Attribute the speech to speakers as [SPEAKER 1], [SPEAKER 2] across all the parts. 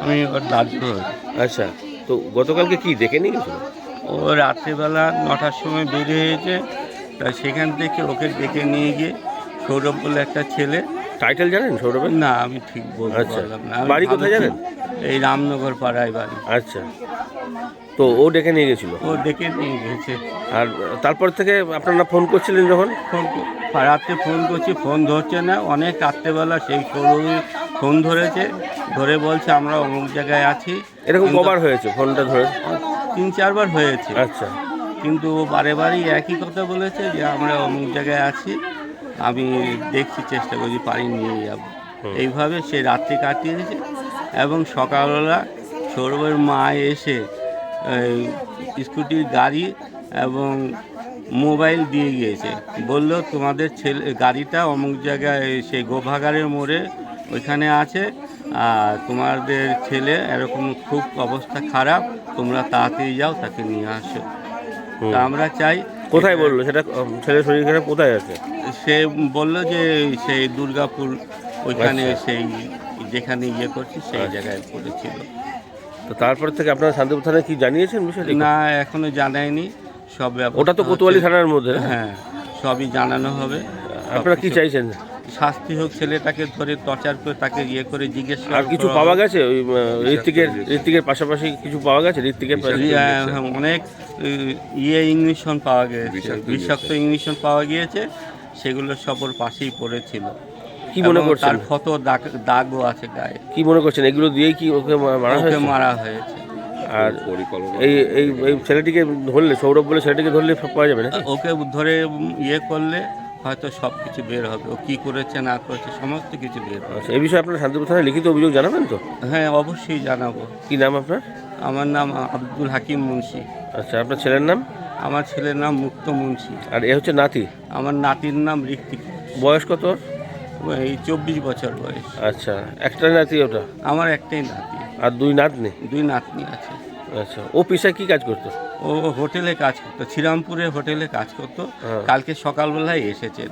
[SPEAKER 1] আমি ওর
[SPEAKER 2] আচ্ছা তো গতকালকে কি দেখে নিয়ে গেছিল?
[SPEAKER 1] ও রাত্রিবেলা নটার সময় বেরিয়ে হয়েছে তা সেখান থেকে ওকে ডেকে নিয়ে গিয়ে সৌরভ বলে একটা ছেলে
[SPEAKER 2] টাইটেল জানেন সৌরভের?
[SPEAKER 1] না আমি ঠিক বলতে
[SPEAKER 2] আচ্ছা।
[SPEAKER 1] পারলাম না
[SPEAKER 2] বাড়ি কোথায় জানেন?
[SPEAKER 1] এই রামনগর পাড়ায় বাড়ি।
[SPEAKER 2] আচ্ছা তো ও ডেকে নিয়ে গেছিল?
[SPEAKER 1] ও ডেকে নিয়ে গেছে।
[SPEAKER 2] আর তারপর থেকে আপনারা ফোন করছিলেন যখন?
[SPEAKER 1] ফোন রাত্রে ফোন করছি ফোন ধরছে না অনেক রাত্রেবেলা সেই সৌরভী ফোন ধরেছে ধরে বলছে আমরা অমুক জায়গায় আছি।
[SPEAKER 2] এরকম কবার হয়েছে ফোনটা ধরে?
[SPEAKER 1] তিন চারবার হয়েছে।
[SPEAKER 2] আচ্ছা।
[SPEAKER 1] কিন্তু ও বারে বারেই একই কথা বলেছে যে আমরা অমুক জায়গায় আছি আমি দেখছি চেষ্টা করছি পারি নিয়ে যাব। এইভাবে সে রাত্রি কাটিয়েছে এবং সকালবেলা সৌরভের মা এসে স্কুটির গাড়ি এবং মোবাইল দিয়ে গিয়েছে। বলল তোমাদের ছেলে গাড়িটা অমুক জায়গায় সেই গোভাগারের মোড়ে ওইখানে আছে। আর তোমাদের ছেলে এরকম খুব অবস্থা খারাপ তোমরা তাড়াতাড়ি যাও তাকে নিয়ে আসো। তা আমরা চাই
[SPEAKER 2] কোথায় বলল? সেটা ছেলের শরীর খারাপ কোথায় আছে?
[SPEAKER 1] সে বলল যে সেই দুর্গাপুর ওইখানে
[SPEAKER 2] আচ্ছা।
[SPEAKER 1] সেই যেখানে ইয়ে করছি সেই
[SPEAKER 2] আচ্ছা।
[SPEAKER 1] জায়গায় পড়েছিল।
[SPEAKER 2] তো তারপর থেকে আপনারা শান্তিপুর থানায় কি জানিয়েছেন বিষয়টি?
[SPEAKER 1] না এখনও জানায়নি। সব
[SPEAKER 2] ওটা তো। কোতোয়ালি থানার মধ্যে।
[SPEAKER 1] হ্যাঁ সবই জানানো হবে।
[SPEAKER 2] আপনারা কি চাইছেন?
[SPEAKER 1] শাস্তি হোক ছেলেটাকে ধরে টর্চার করে তাকে ইয়ে করে জিজ্ঞেস
[SPEAKER 2] আর কিছু পাওয়া গেছে? ওই ঋত্বিকের ঋত্বিকের পাশাপাশি কিছু পাওয়া গেছে? ঋত্বিকের
[SPEAKER 1] হ্যাঁ, অনেক ইয়ে ইংলিশন পাওয়া গিয়েছে বিষাক্ত ইংলিশন পাওয়া গিয়েছে। সেগুলো সবর পাশেই পড়েছিল।
[SPEAKER 2] কি মনে করছেন
[SPEAKER 1] তার ক্ষত দাগ দাগও আছে গায়ে।
[SPEAKER 2] কি মনে করছেন? এগুলো দিয়েই কি ওকে মারা হয়েছে?
[SPEAKER 1] মারা হয়েছে।
[SPEAKER 2] আর এই এই এই ছেলেটিকে ধরলে সৌরভ বলে ছেলেটিকে ধরলে পাওয়া যাবে না?
[SPEAKER 1] ওকে ধরে ইয়ে করলে হয়তো সব কিছু বের হবে। ও কি করেছে না করেছে সমস্ত কিছু বের হবে।
[SPEAKER 2] আচ্ছা এই বিষয়ে আপনারা শান্তিপুর থানায় লিখিত অভিযোগ জানাবেন তো?
[SPEAKER 1] হ্যাঁ অবশ্যই জানাব।
[SPEAKER 2] কি নাম আপনার?
[SPEAKER 1] আমার নাম আব্দুল হাকিম মুন্সি।
[SPEAKER 2] আচ্ছা আপনার ছেলের নাম?
[SPEAKER 1] আমার ছেলের নাম মুক্ত মুন্সি।
[SPEAKER 2] আর এ হচ্ছে নাতি?
[SPEAKER 1] আমার নাতির নাম ঋত্বিক
[SPEAKER 2] বয়স কত ওর?
[SPEAKER 1] এই চব্বিশ বছর বয়স।
[SPEAKER 2] আচ্ছা একটা নাতি ওটা?
[SPEAKER 1] আমার একটাই নাতি।
[SPEAKER 2] আর দুই নাতনি?
[SPEAKER 1] দুই নাতনি আছে।
[SPEAKER 2] আচ্ছা ও পেশায় কি কাজ করতো?
[SPEAKER 1] ও হোটেলে কাজ করতো শ্রীরামপুরে হোটেলে কাজ করতো।
[SPEAKER 2] হ্যাঁ।
[SPEAKER 1] কালকে সকালবেলায় এসেছে।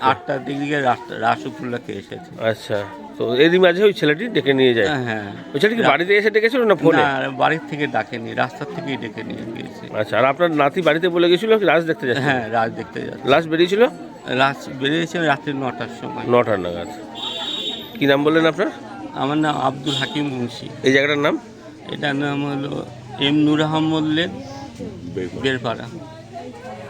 [SPEAKER 1] আটটার দিকে রাস- উপলক্ষে এসেছে।
[SPEAKER 2] আচ্ছা তো এরই মাঝে ওই ছেলেটি ডেকে নিয়ে যায়?
[SPEAKER 1] হ্যাঁ
[SPEAKER 2] ওই ছেলেটি কি বাড়িতে এসে ডেকেছিল না ফোনে?
[SPEAKER 1] বাড়ির থেকে ডাকেনি রাস্তার থেকেই ডেকে নিয়ে গিয়েছে।
[SPEAKER 2] আচ্ছা আর আপনার নাতি বাড়িতে বলে গেছিল লাশ দেখতে যাচ্ছে?
[SPEAKER 1] হ্যাঁ রাত দেখতে যাচ্ছে।
[SPEAKER 2] লাশ বেরিয়েছিল?
[SPEAKER 1] রাত বেরিয়েছে রাত্রি নটার সময়।
[SPEAKER 2] নটার নাগাদ। কি নাম বললেন আপনার?
[SPEAKER 1] আমার নাম আব্দুল হাকিম মুন্সি।
[SPEAKER 2] এই জায়গাটার নাম?
[SPEAKER 1] এটার নাম হলো এম নুর আহমদ লেন বেরপাড়া।